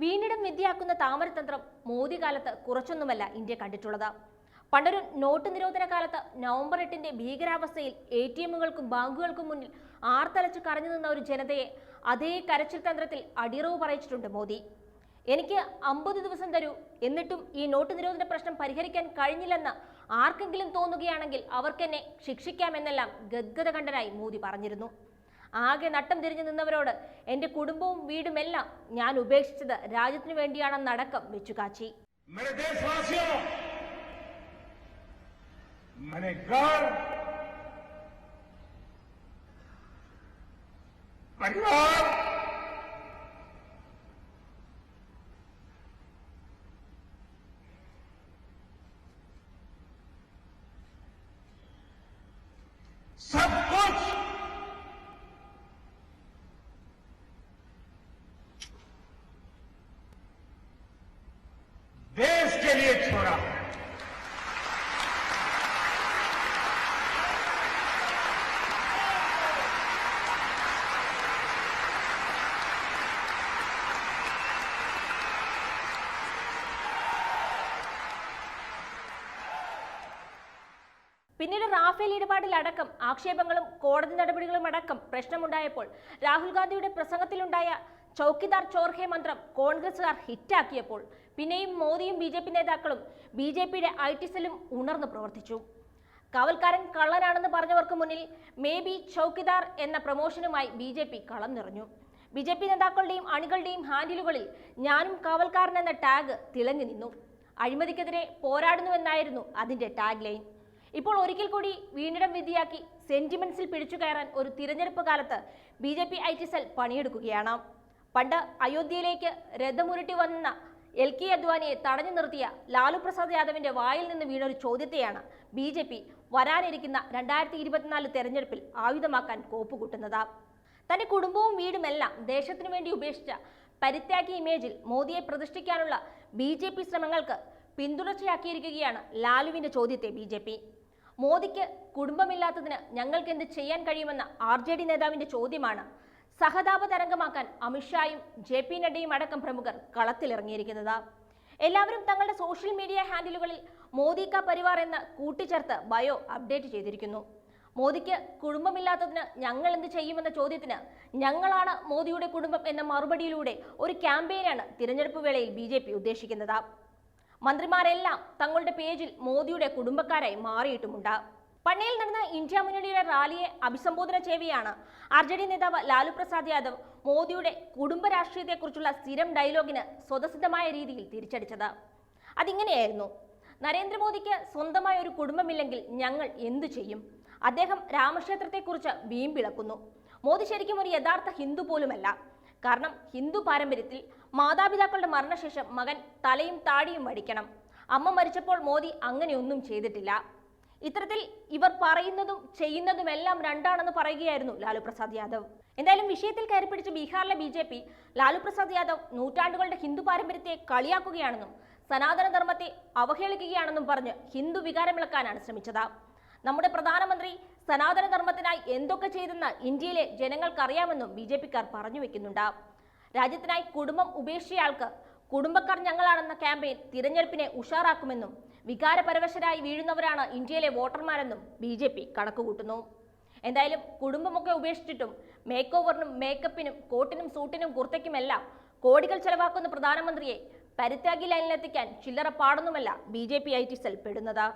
പാഴാക്കുന്ന താമരതന്ത്രം മോദി കാലത്ത് കുറച്ചൊന്നുമല്ല ഇന്ത്യ കണ്ടിട്ടുള്ളത്. പണ്ടൊരു നോട്ട് നിരോധന കാലത്ത് നവംബർ എട്ടിന്റെ ഭീകരാവസ്ഥയിൽ എ ടി എമ്മുകൾക്കും ബാങ്കുകൾക്കും മുന്നിൽ ആർത്തലച്ച് കരഞ്ഞു നിന്ന ഒരു ജനതയെ അതേ കരച്ചിൽ തന്ത്രത്തിൽ അടിയറവ് പറയിച്ചിട്ടുണ്ട് മോദി. എനിക്ക് അമ്പത് ദിവസം തരൂ എന്നിട്ടും ഈ നോട്ട് നിരോധന പ്രശ്നം പരിഹരിക്കാൻ കഴിഞ്ഞില്ലെന്ന് ആർക്കെങ്കിലും തോന്നുകയാണെങ്കിൽ അവർക്കെന്നെ ശിക്ഷിക്കാമെന്നെല്ലാം ഗദ്ഗത ഗദ്ഗതകണ്ഠനായി മോദി പറഞ്ഞിരുന്നു. ആകെ നട്ടം തിരിഞ്ഞു നിന്നവരോട് എന്റെ കുടുംബവും വീടുമെല്ലാം ഞാൻ ഉപേക്ഷിച്ചത് രാജ്യത്തിനു വേണ്ടിയാണെന്ന് അടക്കം വെച്ചു കാച്ചി. പരിവാർ सब ahora. പിന്നീട് റാഫേൽ ഇടപാടിലടക്കം ആക്ഷേപങ്ങളും കോടതി നടപടികളും അടക്കം പ്രശ്നമുണ്ടായപ്പോൾ രാഹുൽ ഗാന്ധിയുടെ പ്രസംഗത്തിലുണ്ടായ ചൌക്കിദാർ ചോർഹെ മന്ത്രം കോൺഗ്രസുകാർ ഹിറ്റാക്കിയപ്പോൾ പിന്നെയും മോദിയും ബി ജെ പി നേതാക്കളും ബി ജെ പിയുടെ ഐ ടി സെല്ലും ഉണർന്നു പ്രവർത്തിച്ചു. കാവൽക്കാരൻ കള്ളനാണെന്ന് പറഞ്ഞവർക്ക് മുന്നിൽ മേ ബി ചൌക്കിദാർ എന്ന പ്രമോഷനുമായി ബി ജെ പി കളം നിറഞ്ഞു. ബി ജെ പി നേതാക്കളുടെയും അണികളുടെയും ഹാൻഡിലുകളിൽ ഞാനും കാവൽക്കാരൻ എന്ന ടാഗ് തിളങ്ങി നിന്നു. അഴിമതിക്കെതിരെ പോരാടുന്നുവെന്നായിരുന്നു അതിന്റെ ടാഗ് ലൈൻ ഇപ്പോൾ ഒരിക്കൽ കൂടി വീണ്ടിടം വിധിയാക്കി സെന്റിമെന്റ്സിൽ പിടിച്ചു കയറാൻ ഒരു തിരഞ്ഞെടുപ്പ് കാലത്ത് B J P I T cell പണിയെടുക്കുകയാണ്. പണ്ട് അയോധ്യയിലേക്ക് രഥമുരുട്ടി വന്ന എൽ കെ അദ്വാനിയെ തടഞ്ഞു നിർത്തിയ ലാലു പ്രസാദ് യാദവിന്റെ വായിൽ നിന്ന് വീണൊരു ചോദ്യത്തെയാണ് ബി ജെ പി വരാനിരിക്കുന്ന രണ്ടായിരത്തി ഇരുപത്തിനാല് തെരഞ്ഞെടുപ്പിൽ ആയുധമാക്കാൻ കോപ്പുകൂട്ടുന്നത് തന്റെ കുടുംബവും വീടുമെല്ലാം ദേശത്തിനു വേണ്ടി ഉപേക്ഷിച്ച പരിത്യാഗി ഇമേജിൽ മോദിയെ പ്രതിഷ്ഠിക്കാനുള്ള ബി ജെ പി ശ്രമങ്ങൾക്ക് പിന്തുടർച്ചയാക്കിയിരിക്കുകയാണ് ലാലുവിന്റെ ചോദ്യത്തെ ബി ജെ പി. മോദിക്ക് കുടുംബമില്ലാത്തതിന് ഞങ്ങൾക്ക് എന്ത് ചെയ്യാൻ കഴിയുമെന്ന ആർ ജെ ഡി നേതാവിന്റെ ചോദ്യമാണ് സഹതാപ തരംഗമാക്കാൻ അമിത്ഷായും ജെ പി നഡ്ഡയും അടക്കം പ്രമുഖർ കളത്തിലിറങ്ങിയിരിക്കുന്നത്. എല്ലാവരും തങ്ങളുടെ സോഷ്യൽ മീഡിയ ഹാൻഡിലുകളിൽ മോദി കാ പരിവാർ എന്ന് കൂട്ടിച്ചേർത്ത് ബയോ അപ്ഡേറ്റ് ചെയ്തിരിക്കുന്നു. മോദിക്ക് കുടുംബമില്ലാത്തതിന് ഞങ്ങൾ എന്ത് ചെയ്യുമെന്ന ചോദ്യത്തിന് ഞങ്ങളാണ് മോദിയുടെ കുടുംബം എന്ന മറുപടിയിലൂടെ ഒരു ക്യാമ്പയിനാണ് തിരഞ്ഞെടുപ്പ് വേളയിൽ ബി ജെ പി ഉദ്ദേശിക്കുന്നത്. മന്ത്രിമാരെല്ലാം തങ്ങളുടെ പേജിൽ മോദിയുടെ കുടുംബക്കാരായി മാറിയിട്ടുമുണ്ട്. പണ്ണയിൽ നടന്ന ഇന്ത്യ മുന്നണിയുടെ റാലിയെ അഭിസംബോധന ചെയ്യവെയാണ് ആർ ജെ ഡി നേതാവ് ലാലു പ്രസാദ് യാദവ് മോദിയുടെ കുടുംബ രാഷ്ട്രീയത്തെക്കുറിച്ചുള്ള സ്ഥിരം ഡയലോഗിന് സ്വതസിദ്ധമായ രീതിയിൽ തിരിച്ചടിച്ചത്. അതിങ്ങനെയായിരുന്നു. നരേന്ദ്രമോദിക്ക് സ്വന്തമായ ഒരു കുടുംബമില്ലെങ്കിൽ ഞങ്ങൾ എന്തു ചെയ്യും? അദ്ദേഹം രാമക്ഷേത്രത്തെക്കുറിച്ച് വീമ്പിളക്കുന്നു. മോദി ശരിക്കും ഒരു യഥാർത്ഥ ഹിന്ദു പോലുമല്ല. കാരണം ഹിന്ദു പാരമ്പര്യത്തിൽ മാതാപിതാക്കളുടെ മരണശേഷം മകൻ തലയും താടിയും വടിക്കണം. അമ്മ മരിച്ചപ്പോൾ മോദി അങ്ങനെയൊന്നും ചെയ്തിട്ടില്ല. ഇത്തരത്തിൽ ഇവർ പറയുന്നതും ചെയ്യുന്നതുമെല്ലാം രണ്ടാണെന്ന് പറയുകയായിരുന്നു ലാലു പ്രസാദ് യാദവ്. എന്തായാലും വിഷയത്തിൽ കയറി പിടിച്ച ബീഹാറിലെ B J P Lalu Prasad Yadav നൂറ്റാണ്ടുകളുടെ ഹിന്ദു പാരമ്പര്യത്തെ കളിയാക്കുകയാണെന്നും സനാതന ധർമ്മത്തെ അവഹേളിക്കുകയാണെന്നും പറഞ്ഞ് ഹിന്ദു വികാരമിളക്കാനാണ് ശ്രമിച്ചത്. നമ്മുടെ പ്രധാനമന്ത്രി സനാതന ധർമ്മത്തിനായി എന്തൊക്കെ ചെയ്തെന്ന് ഇന്ത്യയിലെ ജനങ്ങൾക്കറിയാമെന്നും ബി ജെ പിക്കാർ പറഞ്ഞു വെക്കുന്നുണ്ട്. രാജ്യത്തിനായി കുടുംബം ഉപേക്ഷിച്ചയാൾക്ക് കുടുംബക്കാർ ഞങ്ങളാണെന്ന ക്യാമ്പയിൻ തിരഞ്ഞെടുപ്പിനെ ഉഷാറാക്കുമെന്നും വികാരപരവശരായി വീഴുന്നവരാണ് ഇന്ത്യയിലെ വോട്ടർമാരെന്നും ബി ജെ പി കണക്കുകൂട്ടുന്നു. എന്തായാലും കുടുംബമൊക്കെ ഉപേക്ഷിച്ചിട്ടും മേക്ക് ഓവറിനും മേക്കപ്പിനും കോട്ടിനും സൂട്ടിനും കുർത്തയ്ക്കുമെല്ലാം കോടികൾ ചെലവാക്കുന്ന പ്രധാനമന്ത്രിയെ പരിത്യാഗി ലൈനിലെത്തിക്കാൻ ചില്ലറ പാടൊന്നുമല്ല B J P I T cell പെടുന്നത്.